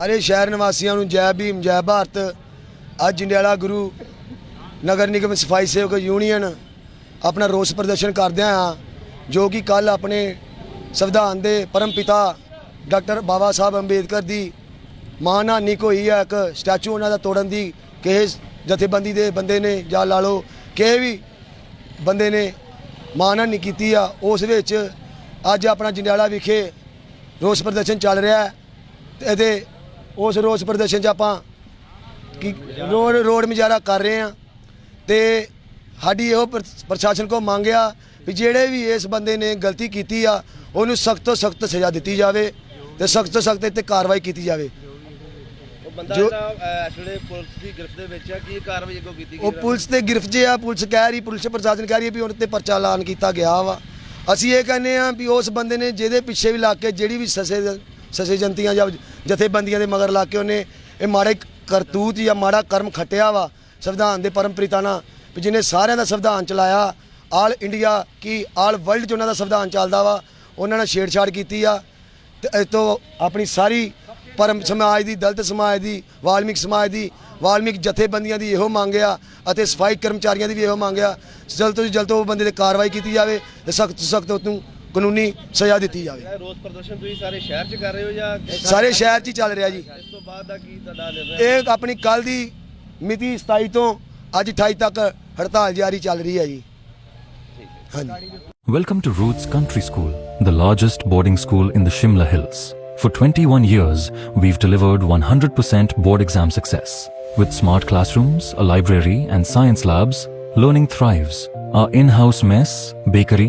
ਸਾਰੇ ਸ਼ਹਿਰ ਨਿਵਾਸੀਆਂ ਨੂੰ ਜੈ ਭੀਮ, ਜੈ ਭਾਰਤ। ਅੱਜ ਜੰਡਿਆਲਾ ਗੁਰੂ ਨਗਰ ਨਿਗਮ ਸਫ਼ਾਈ ਸੇਵਕ ਯੂਨੀਅਨ ਆਪਣਾ ਰੋਸ ਪ੍ਰਦਰਸ਼ਨ ਕਰਦਿਆਂ ਆ, ਜੋ ਕਿ ਕੱਲ ਆਪਣੇ ਸੰਵਿਧਾਨ ਦੇ ਪਰਮ ਪਿਤਾ ਡਾਕਟਰ ਬਾਬਾ ਸਾਹਿਬ ਅੰਬੇਦਕਰ ਦੀ ਮਾਨਹਾਨੀ ਕੋਈ ਹੈ ਇੱਕ ਸਟੈਚੂ ਉਹਨਾਂ ਦਾ ਤੋੜਨ ਦੀ ਕਿਸੇ ਜਥੇਬੰਦੀ ਦੇ ਬੰਦੇ ਨੇ, ਜਾਂ ਲਾ ਲਓ ਕਿਸੇ ਵੀ ਬੰਦੇ ਨੇ ਮਾਨਹਾਨੀ ਕੀਤੀ ਆ, ਉਸ ਵਿੱਚ ਅੱਜ ਆਪਣਾ ਜੰਡਿਆਲਾ ਵਿਖੇ ਰੋਸ ਪ੍ਰਦਰਸ਼ਨ ਚੱਲ ਰਿਹਾ ਹੈ। ਇਹਦੇ ਉਸ ਰੋਸ ਪ੍ਰਦਰਸ਼ਨ 'ਚ ਆਪਾਂ ਕੀ ਰੋਡ ਰੋਡ ਮੁਜ਼ਾਹਰਾ ਕਰ ਰਹੇ ਆ ਤੇ ਸਾਡੀ ਇਹੋ ਪ੍ਰ- ਪ੍ਰਸ਼ਾਸਨ ਕੋ ਮੰਗਿਆ ਵੀ ਜਿਹੜੇ ਵੀ ਇਸ ਬੰਦੇ ਨੇ ਗਲਤੀ ਕੀਤੀ ਆ ਉਹਨੂੰ ਸਖਤ ਤੋਂ ਸਖਤ ਸਜ਼ਾ ਦਿੱਤੀ ਜਾਵੇ ਤੇ ਸਖਤ ਤੋਂ ਸਖਤ ਤੇ ਕਾਰਵਾਈ ਕੀਤੀ ਜਾਵੇ। ਉਹ ਬੰਦਾ ਜੋ- ਜਿਹੜਾ ਅਹ, ਇਸ ਵੇਲੇ ਪੁਲਿਸ ਦੀ ਗ੍ਰਿਫਤ ਦੇ ਵਿੱਚ ਆ ਕੀ ਕਾਰਵਾਈ ਅੱਗੋਂ ਕੀਤੀ ਗਈ ਉਹ ਪੁਲਿਸ ਤੇ ਗ੍ਰਿਫਤ 'ਚ ਆ ਪੁਲਿਸ ਕਹਿ ਰਹੀ ਪੁਲਿਸ ਪ੍ਰਸ਼ਾਸਨ ਕਹਿ ਰਹੀ ਵੀ ਉਹਨਾਂ ਤੇ ਪਰਚਾ ਐਲਾਨ ਕੀਤਾ ਗਿਆ ਵਾ। ਅਸੀਂ ਇਹ ਕਹਿੰਦੇ ਆ ਵੀ ਉਸ ਬੰਦੇ ਨੇ ਜਿਹਦੇ ਪਿੱਛੇ ਵੀ ਲੱਗ ਕੇ ਜਿਹੜੀ ਵੀ ਸਸੇ ਸਸੇ ਜੰਤੀਆਂ ਜਾਂ ਜਥੇਬੰਦੀਆਂ ਦੇ ਮਗਰ ਲਾ ਕੇ ਉਹਨੇ ਇਹ ਮਾੜੇ ਕਰਤੂਤ ਜਾਂ ਮਾੜਾ ਕਰਮ ਖੱਟਿਆ ਵਾ ਸੰਵਿਧਾਨ ਦੇ ਪਰਮ ਨਾਲ, ਵੀ ਜਿਹਨੇ ਸਾਰਿਆਂ ਦਾ ਸੰਵਿਧਾਨ ਚਲਾਇਆ, ਆਲ ਇੰਡੀਆ ਕੀ ਆਲ ਵਰਲਡ 'ਚ ਉਹਨਾਂ ਦਾ ਸੰਵਿਧਾਨ ਚੱਲਦਾ ਵਾ, ਉਹਨਾਂ ਨਾਲ ਛੇੜਛਾੜ ਕੀਤੀ ਆ। ਤੇ ਇਸ ਤੋਂ ਆਪਣੀ ਸਾਰੀ ਪਰਮ ਸਮਾਜ ਦੀ, ਦਲਿਤ ਸਮਾਜ ਦੀ, ਵਾਲਮੀਕ ਸਮਾਜ ਦੀ, ਵਾਲਮੀਕ ਜਥੇਬੰਦੀਆਂ ਦੀ ਇਹੋ ਮੰਗ ਆ ਅਤੇ ਸਫ਼ਾਈ ਕਰਮਚਾਰੀਆਂ ਦੀ ਵੀ ਇਹੋ ਮੰਗ ਆ। ਜਲਦ ਤੋਂ ਜਲਦ ਉਹ ਬੰਦੇ ਤੇ ਕਾਰਵਾਈ ਕੀਤੀ ਜਾਵੇ ਤੇ ਸਖਤ ਸਖਤ ਉਹਨੂੰ ਕਾਨੂੰਨੀ ਸਜ਼ਾ ਦਿੱਤੀ ਜਾਵੇ ਰੋਸ ਪ੍ਰਦਰਸ਼ਨ ਤੁਸੀਂ ਸਾਰੇ ਸ਼ਹਿਰ 'ਚ ਕਰ ਰਹੇ ਹੋ ਜਾਂ ਸਾਰੇ ਸ਼ਹਿਰ 'ਚ ਹੀ ਚੱਲ ਰਿਹਾ ਜੀ ਇਸ ਤੋਂ ਬਾਅਦ ਦਾ ਕੀ ਤੁਹਾਡਾ ਨਿਰਣਾ ਇਹ ਆਪਣੀ ਕੱਲ ਦੀ ਮਿਤੀ 27 ਤੋਂ ਅੱਜ 28 ਤੱਕ ਹੜਤਾਲ ਜਾਰੀ ਚੱਲ ਰਹੀ ਹੈ ਜੀ ਹਾਂਜੀ Welcome to Roots Country School, the largest boarding school in the Shimla Hills. For 21 years, we've delivered 100% board exam success. With smart classrooms, a library, and science labs, learning thrives. Our in house mess, bakery,